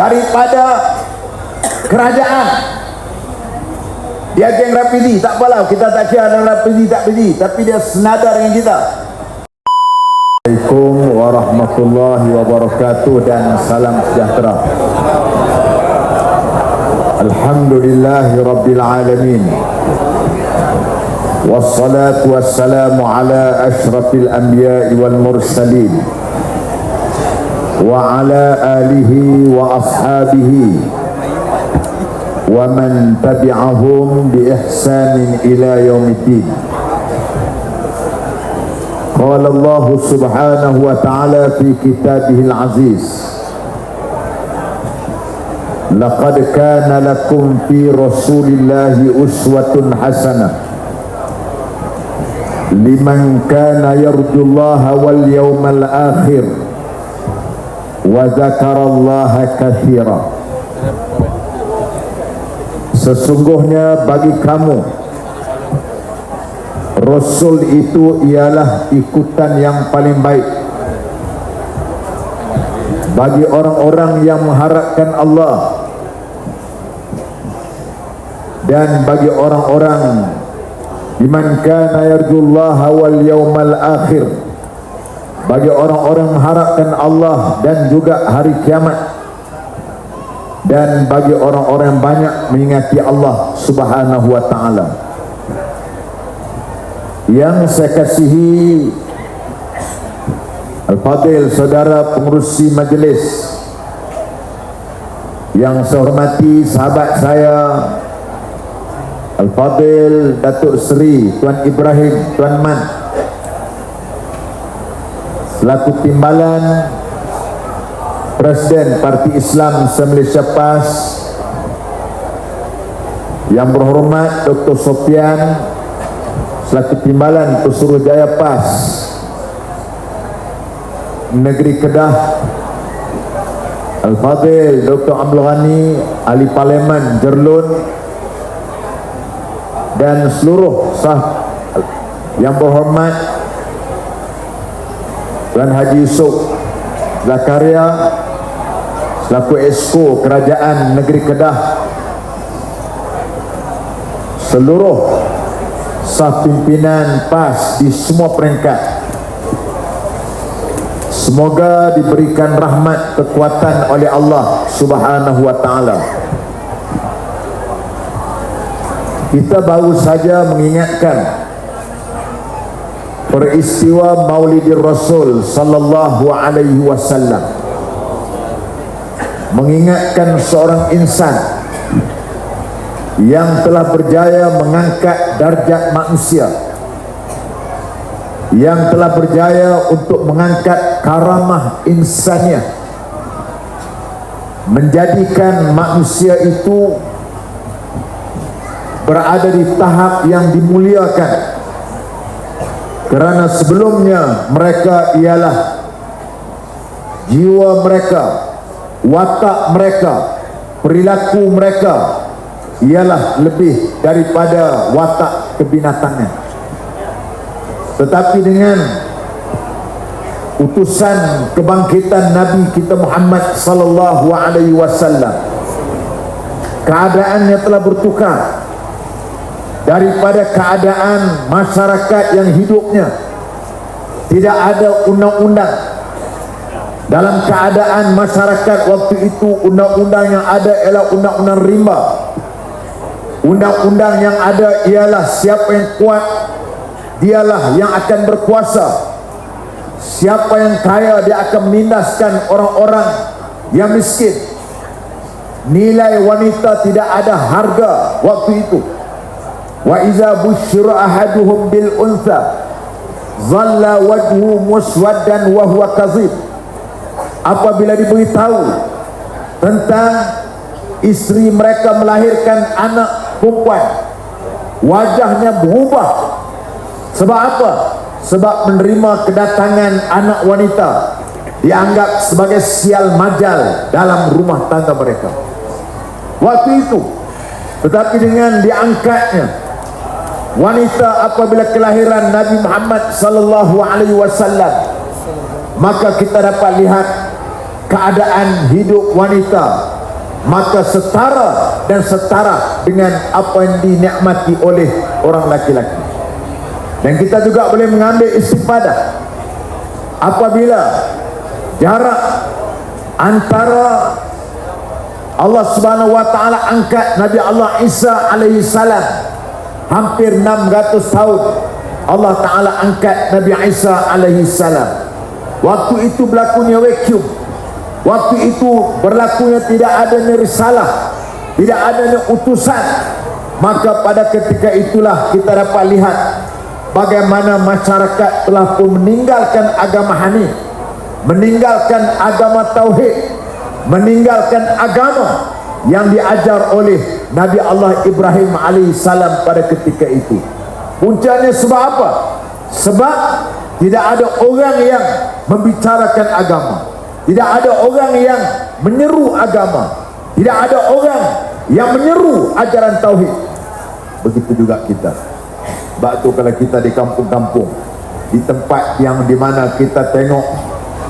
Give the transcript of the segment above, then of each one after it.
daripada kerajaan. Dia geng rapidi tak apalah. Kita tak kira dalam rapidi tak pizi tapi dia senada dengan kita. Assalamualaikum warahmatullahi wabarakatuh dan salam sejahtera. Alhamdulillahirrabbilalamin Wassalatu wassalamu ala ashrafil anbiya wal mursalin. وعلى آله وأصحابه ومن تبعهم بإحسان إلى يوم الدين. قال الله سبحانه وتعالى في كتابه العزيز لقد كان لكم في رسول الله أسوة حسنة. لمن كان يرجو الله واليوم الآخر وذكر الله كثيرا Sesungguhnya bagi kamu Rasul itu ialah ikutan yang paling baik Bagi orang-orang yang mengharapkan Allah Dan bagi orang-orang Liman kana yarjullaha wal yawmal akhir Bagi orang-orang mengharapkan Allah dan juga hari kiamat dan bagi orang-orang banyak mengingati Allah Subhanahu wa taala. Yang saya kasihi Al-Fadil saudara pengurusi majlis yang saya hormati sahabat saya Al-Fadil Datuk Seri Tuan Ibrahim Tuan Man selaku timbalan Presiden Parti Islam se-Malaysia PAS Yang berhormat Dr. Sofian Selaku Timbalan Pesuruhjaya PAS Negeri Kedah Al-Fadhil Dr. Abdul Ghani Ahli Parlimen Jerlun Dan seluruh sah Yang berhormat Tuan Haji Yusuf Zakaria selaku esko kerajaan negeri Kedah seluruh sah pimpinan PAS di semua peringkat. Semoga diberikan rahmat kekuatan oleh Allah subhanahu wa ta'ala. Kita baru saja mengingatkan peristiwa Maulidir Rasul sallallahu alaihi wasallam. Mengingatkan seorang insan yang telah berjaya mengangkat darjat manusia. Yang telah berjaya untuk mengangkat karamah insannya. Menjadikan manusia itu berada di tahap yang dimuliakan kerana sebelumnya mereka ialah jiwa mereka watak mereka perilaku mereka ialah lebih daripada watak kebinatangan tetapi dengan utusan kebangkitan Nabi kita Muhammad sallallahu alaihi wasallam keadaannya telah bertukar daripada keadaan masyarakat yang hidupnya. Tidak ada undang-undang. Dalam keadaan masyarakat waktu itu undang-undang yang ada ialah undang-undang rimba. Undang-undang yang ada ialah siapa yang kuat dialah yang akan berkuasa. Siapa yang kaya dia akan menindaskan orang-orang yang miskin. Nilai wanita tidak ada harga waktu itu wa iza busyira ahaduhum bil untha zalla wajhu muswaddan wa huwa kazib. Apabila diberitahu tentang isteri mereka melahirkan anak perempuan wajahnya berubah. Sebab apa? sebab menerima kedatangan anak wanita dianggap sebagai sial majal dalam rumah tangga mereka. Waktu itu tetapi dengan diangkatnya wanita apabila kelahiran Nabi Muhammad sallallahu alaihi wasallam maka kita dapat lihat keadaan hidup wanita. Maka setara dan setara dengan apa yang dinikmati oleh orang laki-laki dan kita juga boleh mengambil istifadah. Apabila jarak antara Allah Subhanahu wa taala angkat Nabi Allah Isa alaihi salam hampir 600 tahun Allah taala angkat Nabi Isa alaihi salam. Waktu itu berlakunya vacuum. Waktu itu berlakunya tidak adanya risalah tidak adanya utusan. Maka pada ketika itulah kita dapat lihat bagaimana masyarakat telah pun meninggalkan agama Hanif meninggalkan agama Tauhid meninggalkan agama yang diajar oleh Nabi Allah Ibrahim AS pada ketika itu. Puncanya sebab apa? sebab tidak ada orang yang membicarakan agama. Tidak ada orang yang menyeru agama. Tidak ada orang yang menyeru ajaran Tauhid. Begitu juga kita. Sebab tu kalau kita di kampung-kampung di tempat yang di mana kita tengok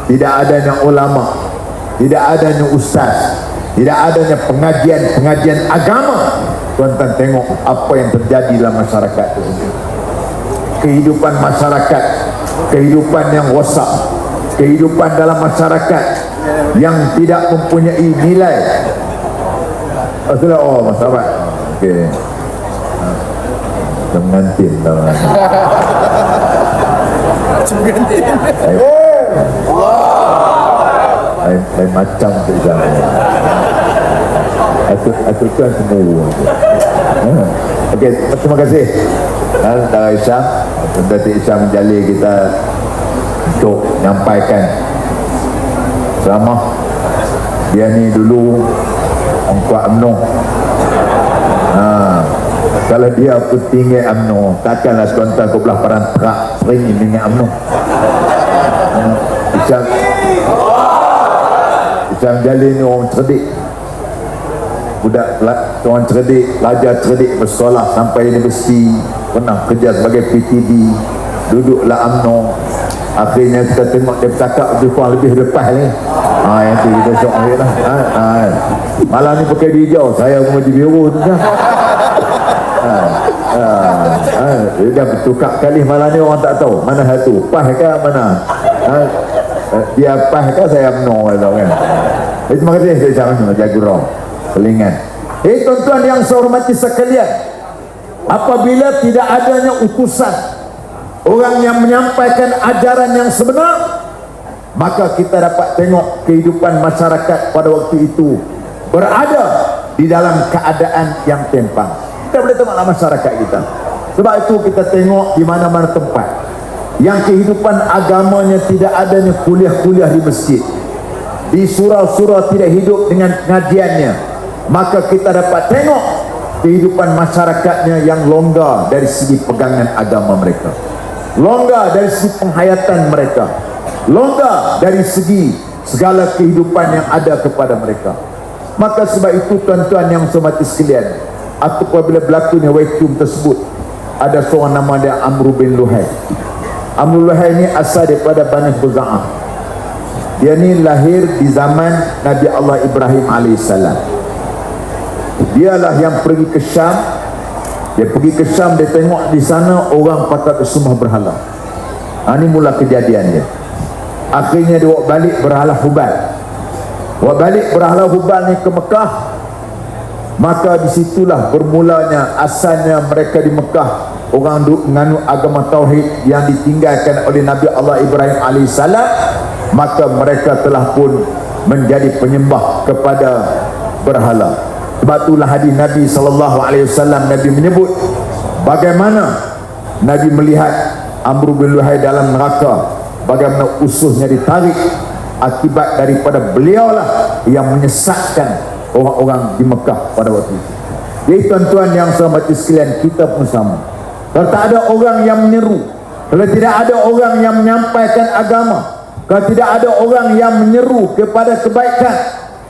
tidak adanya ulama tidak adanya ustaz tidak adanya pengajian-pengajian agama. Tuan-tuan tengok apa yang terjadi dalam masyarakat itu kehidupan masyarakat kehidupan yang rosak kehidupan dalam masyarakat yang tidak mempunyai nilai. Masalah oh masalah okey. Ha. mengantin tau. Mengantin Allah lain, lain macam tu jangan aku aku kan semua ha. Okey, terima kasih. Dan Dara Isyam Datuk Isyam menjali kita untuk menyampaikan selama dia ni dulu kuat UMNO ha. kalau dia pun tinggi UMNO takkanlah sekontar ke belah parang terak sering dengan UMNO ha. Isyam Macam Jalil ni orang cerdik Budak orang cerdik Pelajar cerdik bersekolah Sampai universiti Pernah kerja sebagai PTB Duduklah UMNO. Akhirnya kita tengok dia bercakap Lebih kurang lebih lepas ni. Ha, Yang tu kita syok akhir lah. Ha, ha. Malam ni pakai hijau Saya pun di biru tu kan. Ha, ha, ha. Dia bertukar kali malam ni orang tak tahu Mana satu Pah ke mana? Ha, dia apa kan saya UMNO kan. Eh, terima kasih saya ucapkan jaga roh telingan eh tuan-tuan yang saya hormati sekalian apabila tidak adanya utusan orang yang menyampaikan ajaran yang sebenar maka kita dapat tengok kehidupan masyarakat pada waktu itu berada di dalam keadaan yang tempang kita boleh tengoklah masyarakat kita. Sebab itu kita tengok di mana-mana tempat yang kehidupan agamanya tidak adanya kuliah-kuliah di masjid. Di surau-surau tidak hidup dengan pengajiannya maka kita dapat tengok kehidupan masyarakatnya yang longgar dari segi pegangan agama mereka. Longgar dari segi penghayatan mereka. Longgar dari segi segala kehidupan yang ada kepada mereka. Maka sebab itu tuan-tuan yang semati sekalian apabila berlakunya wakum tersebut ada seorang nama dia Amru bin Luhai. Amrullah ini asal daripada Bani Khuza'ah. Dia ni lahir di zaman Nabi Allah Ibrahim AS dialah yang pergi ke Syam. Dia pergi ke Syam dia tengok di sana orang patah semua berhala. Ha, ini mula kejadian dia. Akhirnya dia bawa balik berhala hubal. Bawa balik berhala hubal ni ke Mekah. Maka disitulah bermulanya asalnya mereka di Mekah orang duk menganu agama tauhid yang ditinggalkan oleh Nabi Allah Ibrahim AS maka mereka telah pun menjadi penyembah kepada berhala sebab itulah hadis Nabi SAW Nabi menyebut bagaimana Nabi melihat Amr bin Luhai dalam neraka bagaimana ususnya ditarik akibat daripada beliau lah yang menyesatkan orang-orang di Mekah pada waktu itu. Jadi tuan-tuan yang selamat sekalian kita pun sama. Kalau tak ada orang yang menyeru Kalau tidak ada orang yang menyampaikan agama Kalau tidak ada orang yang menyeru kepada kebaikan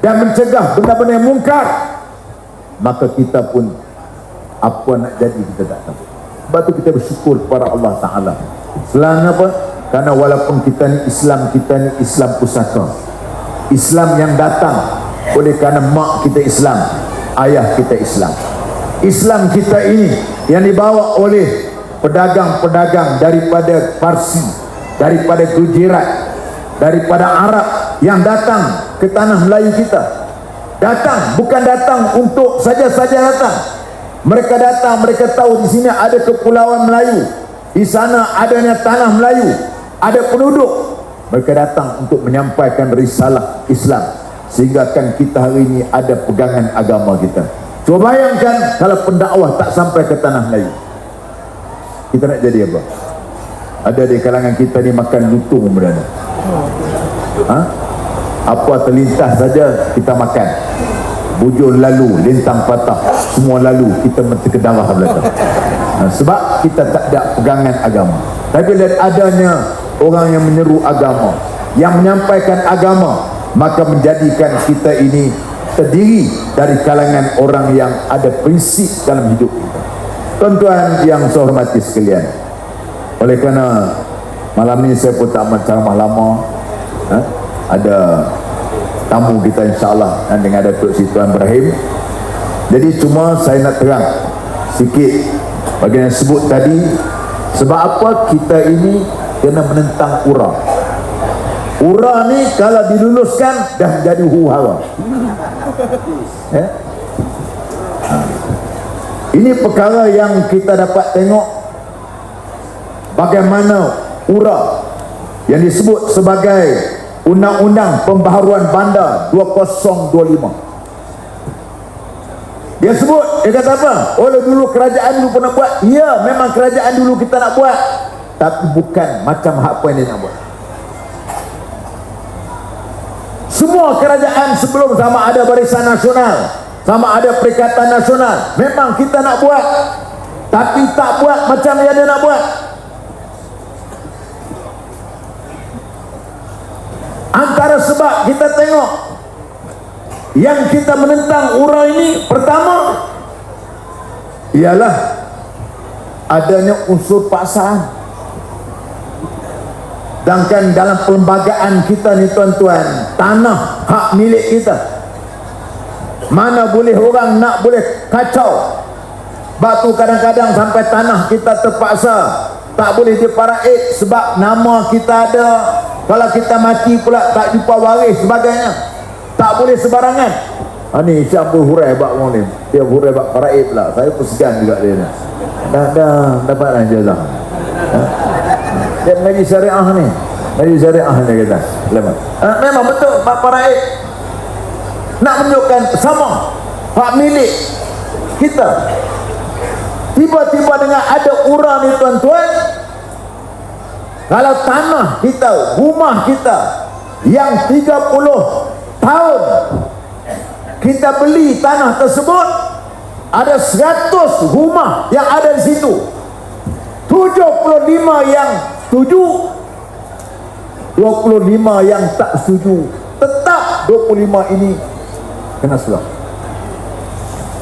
Dan mencegah benda-benda yang mungkar Maka kita pun Apa nak jadi kita tak tahu. Sebab itu kita bersyukur kepada Allah Ta'ala. Selain apa? Karena walaupun kita ni Islam Kita ni Islam pusaka. Islam yang datang oleh kerana mak kita Islam ayah kita Islam. Islam kita ini yang dibawa oleh pedagang-pedagang daripada Parsi daripada Gujarat daripada Arab yang datang ke tanah Melayu kita datang bukan datang untuk saja-saja datang. Mereka datang mereka tahu di sini ada kepulauan Melayu. Di sana adanya tanah Melayu. Ada penduduk. Mereka datang untuk menyampaikan risalah Islam. Sehingga kan kita hari ini ada pegangan agama kita. Cuba bayangkan kalau pendakwah tak sampai ke tanah Melayu. Kita nak jadi apa? Ada di kalangan kita ni makan lutung berada ha? Apa terlintas saja kita makan. Bujur lalu lintang patah semua lalu kita mesti ke darah belakang ha, sebab kita tak ada pegangan agama. Tapi lihat adanya orang yang menyeru agama yang menyampaikan agama maka menjadikan kita ini terdiri dari kalangan orang yang ada prinsip dalam hidup kita. Tuan-tuan yang saya hormati sekalian oleh kerana malam ini saya pun tak ceramah lama ha? Ada tamu kita insyaAllah dan dengan Datuk Sri Tuan Ibrahim jadi cuma saya nak terang sikit bagi yang sebut tadi sebab apa kita ini kena menentang ura ura ni kalau diluluskan dah jadi huhara? Ha. ini perkara yang kita dapat tengok bagaimana ura yang disebut sebagai Undang-Undang Pembaharuan Bandar 2025 dia sebut, dia kata apa? Oleh dulu kerajaan dulu pernah buat. Ya, memang kerajaan dulu kita nak buat. Tapi bukan macam apa yang dia nak buat. Semua kerajaan sebelum sama ada barisan nasional sama ada perikatan nasional memang kita nak buat. Tapi tak buat macam yang dia nak buat antara sebab kita tengok yang kita menentang urau ini pertama ialah adanya unsur paksaan. Sedangkan dalam perlembagaan kita ni tuan-tuan Tanah hak milik kita. Mana boleh orang nak boleh kacau? Batu kadang-kadang sampai tanah kita terpaksa Tak boleh diparaik sebab nama kita ada Kalau kita mati pula tak jumpa waris sebagainya. Tak boleh sebarangan. Ha, Ni siapa hurai bak ni. Dia hurai bak paraik pula. Saya pun segan juga dia Dah, dah dapat lah ha? dia mengaji syariah ni. Mengaji syariah ni kata. Ha, memang betul Pak Paraik nak menunjukkan sama. Hak milik kita. Tiba-tiba dengan ada urang ni tuan-tuan kalau tanah kita rumah kita yang 30 tahun kita beli tanah tersebut ada 100 rumah yang ada di situ. 75 yang setuju 25 yang tak setuju. Tetap 25 ini kena selah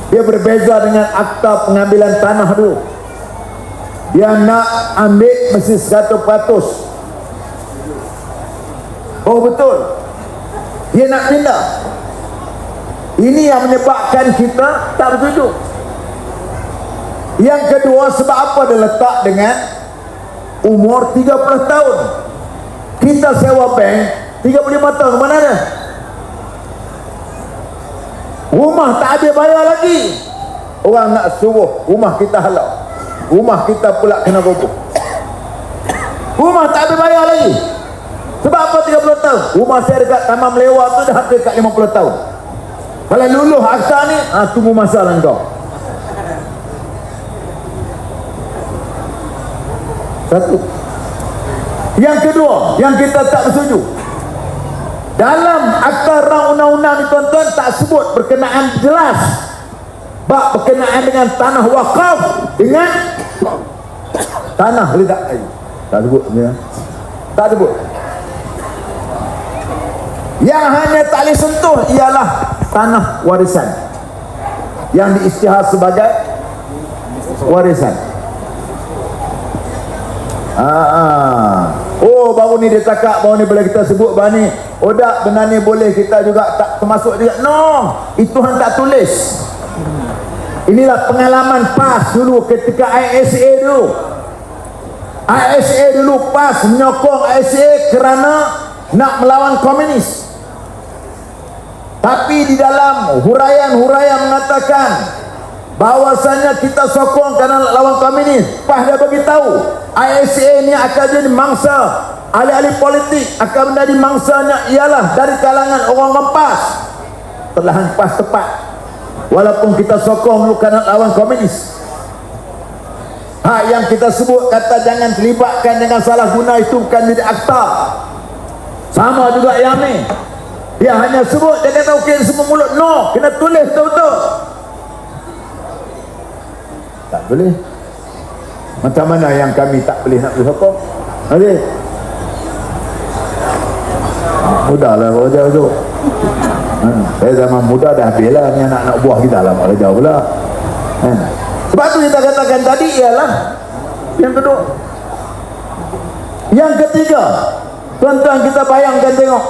dia berbeza dengan akta pengambilan tanah tu dia nak ambil mesti 100% oh betul. Dia nak pindah ini yang menyebabkan kita tak bersetuju yang kedua sebab apa dia letak dengan umur 30 tahun? Kita sewa bank 35 tahun mana ada? Rumah tak ada bayar lagi. Orang nak suruh rumah kita halal rumah kita pula kena roboh rumah tak ada bayar lagi sebab apa 30 tahun rumah saya dekat Taman Melewa tu dah dekat 50 tahun kalau luluh aksa ni ha, tunggu masalah kau Satu. Yang kedua, yang kita tak bersetuju. Dalam akta undang-undang ni tuan-tuan tak sebut berkenaan jelas. Bak berkenaan dengan tanah wakaf dengan tanah ledak air. Tak sebut ya. Tak sebut. Yang hanya tak boleh sentuh ialah tanah warisan. Yang diisytihar sebagai warisan. Ah, ah. Oh baru ni dia cakap baru ni bila kita sebut bahawa ni oh tak benda ni boleh kita juga tak termasuk juga no itu hang tak tulis inilah pengalaman PAS dulu ketika ISA dulu. ISA dulu PAS menyokong ISA kerana nak melawan komunis. Tapi di dalam huraian-huraian mengatakan bahawasanya kita sokong kerana lawan komunis. PAS dah beritahu ISA ni akan jadi mangsa. Ahli-ahli politik akan menjadi mangsanya ialah dari kalangan orang lepas telah pas tepat walaupun kita sokong bukan lawan komunis. Ha, yang kita sebut kata jangan terlibatkan dengan salah guna itu bukan jadi akta. Sama juga yang ni. Dia hanya sebut dia kata okey semua mulut no kena tulis betul-betul. Tak boleh. Macam mana yang kami tak boleh nak sokong okey. Mudah lah kerja tu saya zaman muda dah habis lah ni anak-anak buah kita lah kerja pula. Hmm. sebab tu kita katakan tadi ialah yang kedua yang ketiga tuan-tuan kita bayangkan tengok.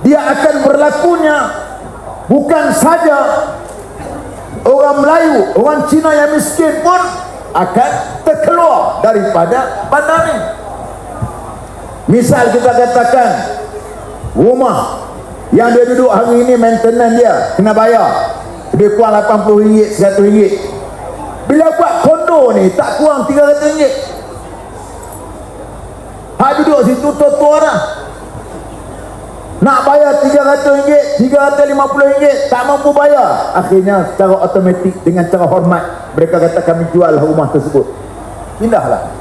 Dia akan berlakunya bukan saja orang Melayu orang Cina yang miskin pun akan terkeluar daripada bandar ni. Misal kita katakan rumah yang dia duduk hari ini maintenance dia kena bayar lebih kurang RM80, RM100. Bila buat kondo ni tak kurang RM300. Hak duduk situ tua-tua dah. Nak bayar RM300, RM350 tak mampu bayar. Akhirnya secara otomatik dengan cara hormat mereka kata kami jual rumah tersebut. Pindahlah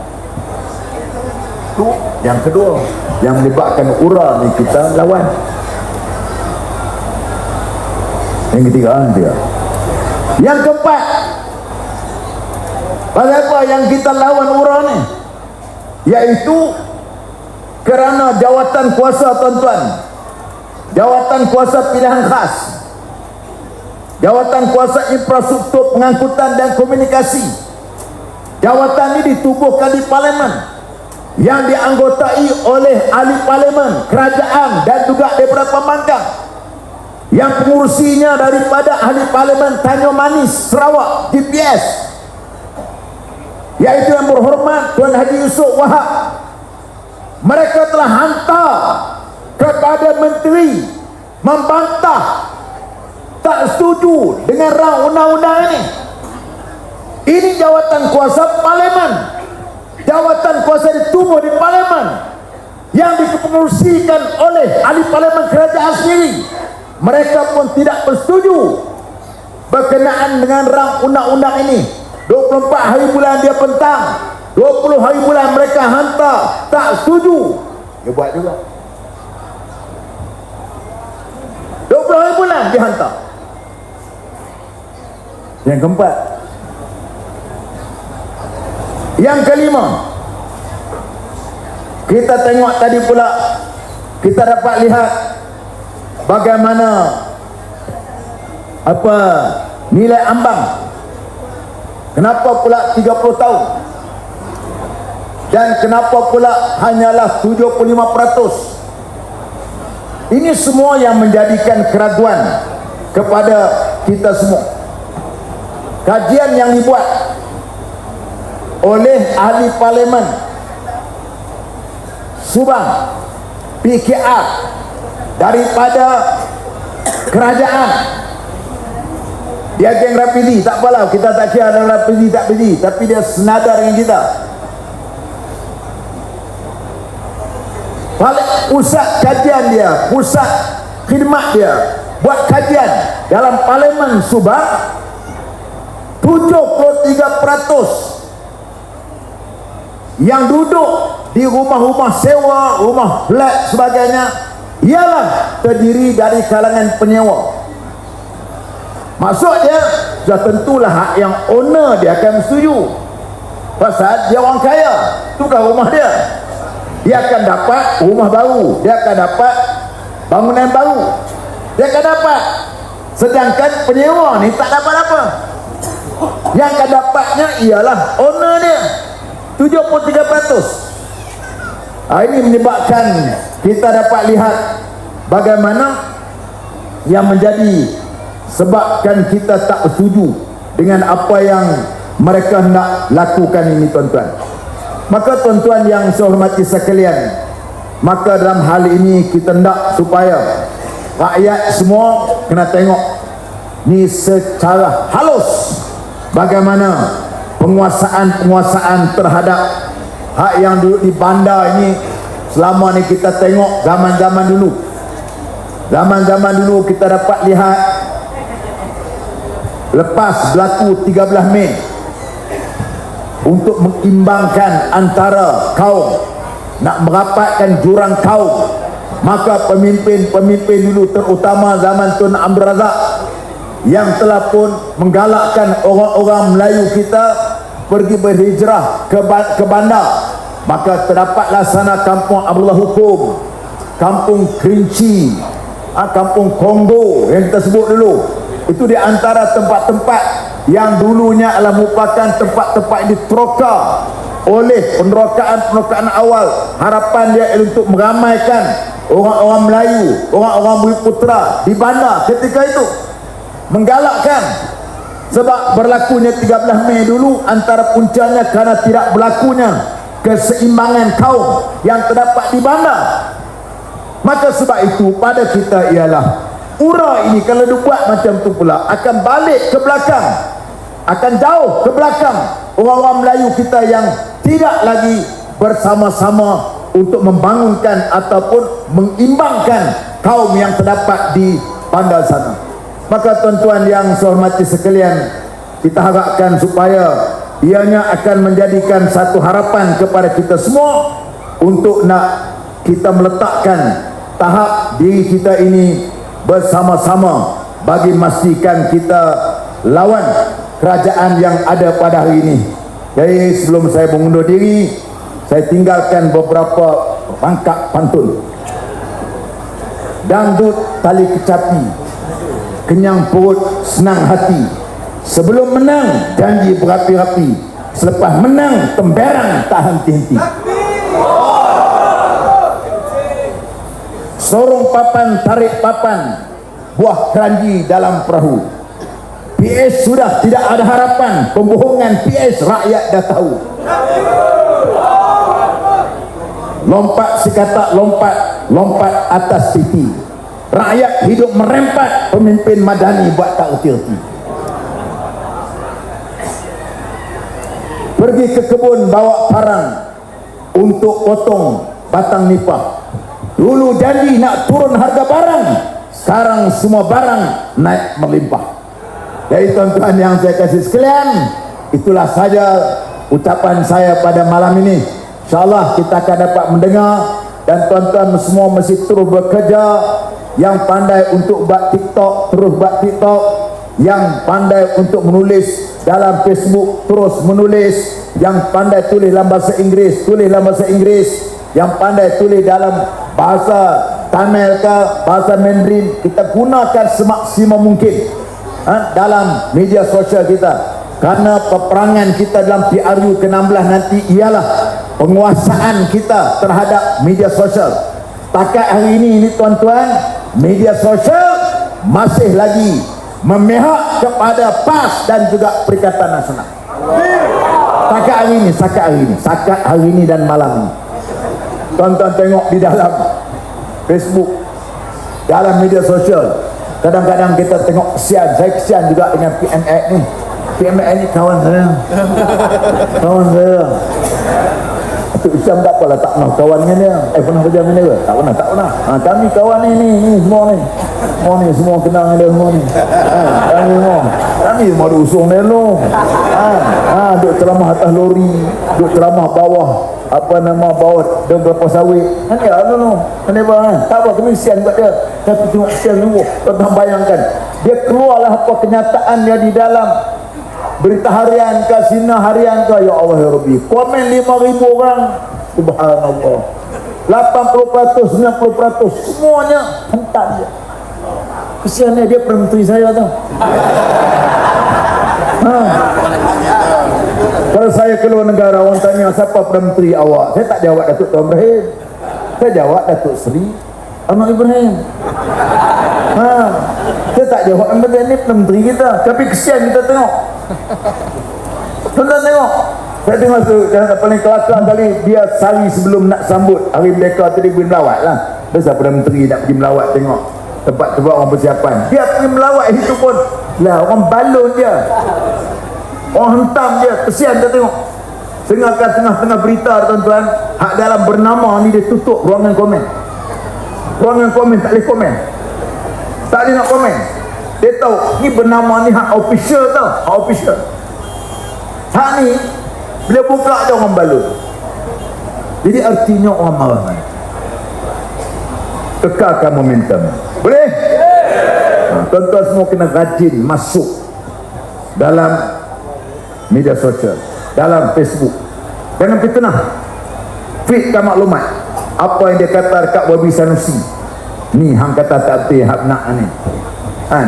itu yang kedua yang melibatkan ura ni kita lawan. Yang ketiga ah, dia yang keempat pasal apa yang kita lawan ura ni? Iaitu kerana jawatan kuasa tuan-tuan. Jawatan kuasa pilihan khas. Jawatan kuasa infrastruktur pengangkutan dan komunikasi. Jawatan ini ditubuhkan di parlimen yang dianggotai oleh ahli parlimen, kerajaan dan juga daripada pembangkang yang pengurusinya daripada ahli parlimen Tanjung Manis, Sarawak, GPS iaitu yang berhormat Tuan Haji Yusof Wahab. Mereka telah hantar kepada menteri membantah tak setuju dengan rang undang-undang ini. Ini jawatan kuasa parlimen jawatan kuasa ditubuh di parlimen yang dikepengurusikan oleh ahli parlimen kerajaan sendiri. Mereka pun tidak bersetuju berkenaan dengan rang undang-undang ini. 24 hari bulan dia pentang 20 hari bulan mereka hantar. Tak setuju. Dia buat juga. 20 hari bulan dia hantar. Yang keempat yang kelima Kita tengok tadi pula Kita dapat lihat Bagaimana Apa Nilai ambang. Kenapa pula 30 tahun? Dan kenapa pula Hanyalah 75% Ini semua yang menjadikan keraguan Kepada kita semua. Kajian yang dibuat oleh ahli parlimen. Subang PKR daripada kerajaan. Dia geng rapidi tak apalah kita tak kira ada rapidi tak rapidi tapi dia senada dengan kita. Pusat kajian dia pusat khidmat dia buat kajian dalam parlimen Subang 73% yang duduk di rumah-rumah sewa, rumah flat sebagainya ialah terdiri dari kalangan penyewa. Maksudnya sudah tentulah hak yang owner dia akan setuju. Pasal dia orang kaya, tu kan rumah dia. Dia akan dapat rumah baru, dia akan dapat bangunan baru. Dia akan dapat. Sedangkan penyewa ni tak dapat apa. Yang akan dapatnya ialah owner dia. 73% ha, ini menyebabkan kita dapat lihat bagaimana yang menjadi sebabkan kita tak setuju dengan apa yang mereka nak lakukan ini tuan-tuan. Maka tuan-tuan yang saya hormati sekalian maka dalam hal ini kita nak supaya rakyat semua kena tengok ni secara halus bagaimana penguasaan-penguasaan terhadap hak yang duduk di bandar ini selama ni kita tengok zaman-zaman dulu. Zaman-zaman dulu kita dapat lihat lepas berlaku 13 Mei untuk mengimbangkan antara kaum nak merapatkan jurang kaum maka pemimpin-pemimpin dulu terutama zaman Tun Abdul Razak yang telah pun menggalakkan orang-orang Melayu kita pergi berhijrah ke, ke bandar maka terdapatlah sana kampung Abdullah Hukum kampung Kerinci ha, kampung Kongo yang kita sebut dulu. Itu di antara tempat-tempat yang dulunya adalah merupakan tempat-tempat yang diteroka oleh penerokaan-penerokaan awal. Harapan dia untuk meramaikan orang-orang Melayu orang-orang Bumi Putra di bandar ketika itu. Menggalakkan sebab berlakunya 13 Mei dulu antara puncanya kerana tidak berlakunya keseimbangan kaum yang terdapat di bandar maka sebab itu pada kita ialah ura ini kalau dibuat macam tu pula akan balik ke belakang akan jauh ke belakang orang-orang Melayu kita yang tidak lagi bersama-sama untuk membangunkan ataupun mengimbangkan kaum yang terdapat di bandar sana maka tuan-tuan yang saya hormati sekalian kita harapkan supaya ianya akan menjadikan satu harapan kepada kita semua untuk nak kita meletakkan tahap diri kita ini bersama-sama bagi memastikan kita lawan kerajaan yang ada pada hari ini. Jadi sebelum saya mengundur diri saya tinggalkan beberapa pangkat pantun. Dangdut tali kecapi kenyang perut senang hati. Sebelum menang janji berapi-api Selepas menang temberang tak henti-henti Sorong papan tarik papan. Buah keranji dalam perahu. PS sudah tidak ada harapan. Pembohongan PS rakyat dah tahu. Lompat si kata lompat Lompat atas titi Rakyat hidup merempat Pemimpin madani buat tak uti-uti pergi ke kebun bawa parang untuk potong batang nipah. Dulu janji nak turun harga barang sekarang semua barang naik melimpah. Jadi tuan-tuan yang saya kasih sekalian itulah saja ucapan saya pada malam ini. insyaAllah kita akan dapat mendengar dan tuan-tuan semua mesti terus bekerja. Yang pandai untuk buat tiktok terus buat tiktok. Yang pandai untuk menulis dalam Facebook terus menulis. Yang pandai tulis dalam bahasa Inggeris tulis dalam bahasa Inggeris. Yang pandai tulis dalam bahasa Tamil ke bahasa Mandarin. Kita gunakan semaksimum mungkin ha, dalam media sosial kita. Kerana peperangan kita dalam PRU ke-16 nanti ialah penguasaan kita terhadap media sosial takat hari ini ini tuan-tuan media sosial masih lagi memihak kepada PAS dan juga Perikatan Nasional. Sakat hari ini, sakat hari ini, sakat hari ini dan malam ini. Tonton tengok di dalam Facebook, dalam media sosial. Kadang-kadang kita tengok kesian, saya kesian juga dengan PMX ni. PMX ni kawan saya. Kawan saya. Tok Isyam tak apalah tak pernah kawan dengan dia. Eh pernah kerja dengan dia ke? Tak pernah, tak pernah. Ha, kami kawan ni, ni, ni semua ni. Semua ni, semua kenal dengan dia semua ni. Ha, kami semua. Kami semua ada usung dia dulu. Ha, ha, duk ceramah atas lori. Duk ceramah bawah. Apa nama bawah dan berapa sawit. Ha, ni lah dulu. Kenapa? Ha? Tak apa, kami sian buat dia. Tapi tengok sian dulu. Tuan bayangkan. Dia keluarlah apa kenyataan dia di dalam berita harian ke sina harian ke ya Allah ya Rabbi komen 5000 orang subhanallah 80% 90% semuanya hentak dia kesiannya dia permenteri saya tu ha. kalau saya keluar negara orang tanya siapa permenteri awak saya tak jawab Datuk Tuan Ibrahim Saya jawab Datuk Seri Ahmad Ibrahim. Ha. Saya tak jawab yang penting ni menteri kita. Tapi kesian kita tengok. Tuan-tuan tengok. Saya tengok tu yang paling kelakar kali dia sali sebelum nak sambut hari mereka tadi pergi melawat lah. Biasa Perdana Menteri nak pergi melawat tengok tempat-tempat orang persiapan. Dia pergi melawat itu pun lah orang balon dia. Orang hentam dia. Kesian dia tengok. Tengah-tengah tengah-tengah berita tuan-tuan. Hak dalam bernama ni dia tutup ruangan komen. Ruangan komen tak boleh komen. Tak boleh nak komen. Dia tahu ni bernama ni hak official tau. Hak official. Hak ni bila buka ada orang balut. Jadi artinya orang marah. Kekalkan momentum. Boleh? Ha, tuan-tuan semua kena rajin masuk dalam media sosial, dalam Facebook. Jangan fitnah. Fitkan maklumat. Apa yang dia kata dekat Wabi Sanusi. Ni hang kata tak betul hak nak ni. Kan?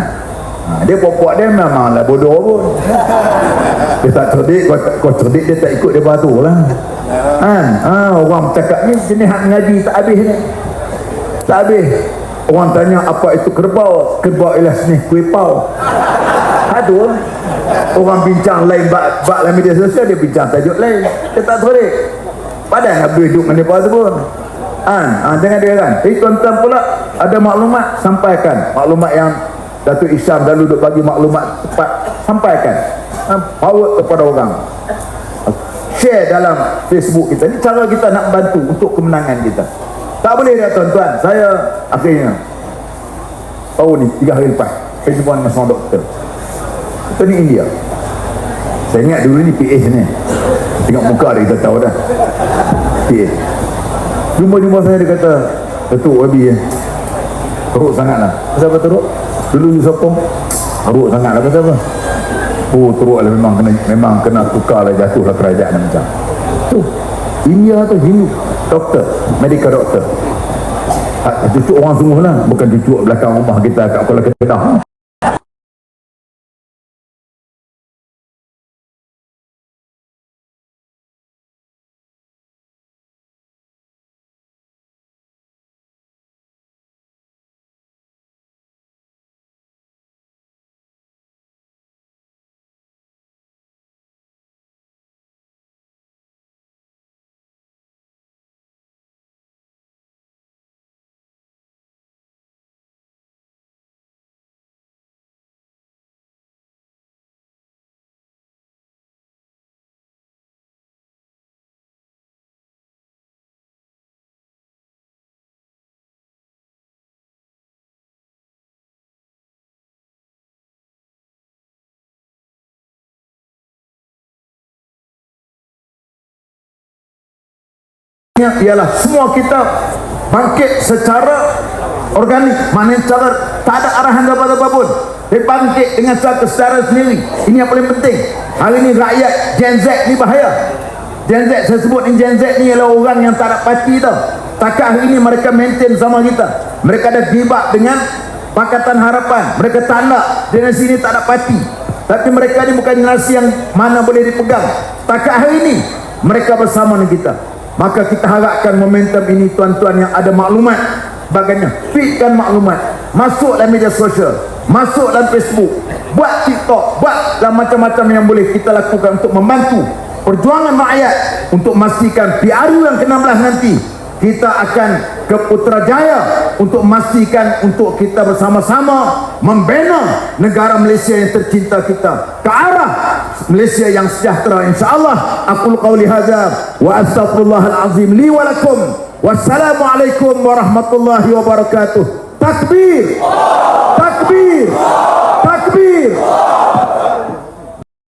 Ha, dia buat-buat dia memanglah bodoh pun. Dia tak cerdik, kau, kau cerdik dia tak ikut dia batu lah. Kan? Ha, orang cakap ni jenis hak ngaji tak habis ni. Tak habis. Orang tanya apa itu kerbau? Kerbau ialah senih kuih pau. Aduh. Orang bincang lain bak, bak dalam media sosial dia bincang tajuk lain. Dia tak cerdik. Padahal nak duduk dengan dia pun. Kan? Ha, jangan dia kan. Jadi tuan-tuan pula ada maklumat sampaikan. Maklumat yang Datuk Isyam dah duduk bagi maklumat tepat sampaikan. Ha, power kepada orang. Share dalam Facebook kita. Ini cara kita nak bantu untuk kemenangan kita. Tak boleh dah tuan-tuan. Saya akhirnya tahun ni tiga hari lepas saya jumpa dengan seorang doktor. Doktor ni India. Saya ingat dulu ni PH ni. Tengok muka dia kita tahu dah. PH. Jumpa-jumpa saya dia kata, Datuk Wabi ya. Teruk sangat lah. Kenapa teruk? Dulu you sokong, teruk sangat lah. Kata apa? Oh teruk lah memang kena memang kena tukar lah jatuh lah kerajaan macam. Tu. India tu Hindu doktor, medical doktor. Ha, cucuk orang sungguh lah. Bukan cucuk belakang rumah kita kat Kuala Kedah. Ialah semua kita bangkit secara organik. Maknanya secara tak ada arahan daripada apapun dia bangkit dengan satu secara sendiri. Ini yang paling penting. Hari ini rakyat Gen Z ni bahaya. Gen Z saya sebut ni Gen Z ni ialah orang yang tak ada parti tau. Takkan hari ini mereka maintain sama kita. Mereka ada dibak dengan Pakatan Harapan. Mereka tak nak dengan sini tak ada parti. Tapi mereka ni bukan generasi yang mana boleh dipegang. Takkan hari ini mereka bersama dengan kita Maka kita harapkan momentum ini tuan-tuan yang ada maklumat Bagaimana? Fitkan maklumat Masuk dalam media sosial Masuk dalam Facebook Buat TikTok Buat macam-macam yang boleh kita lakukan untuk membantu Perjuangan rakyat Untuk memastikan PRU yang ke-16 nanti kita akan ke Putrajaya untuk memastikan untuk kita bersama-sama membina negara Malaysia yang tercinta kita ke arah Malaysia yang sejahtera insyaallah. Aku qauli hadza. Wa astaghfirullah alazim li wa lakum. Wassalamualaikum warahmatullahi wabarakatuh. Takbir takbir. Takbir, takbir.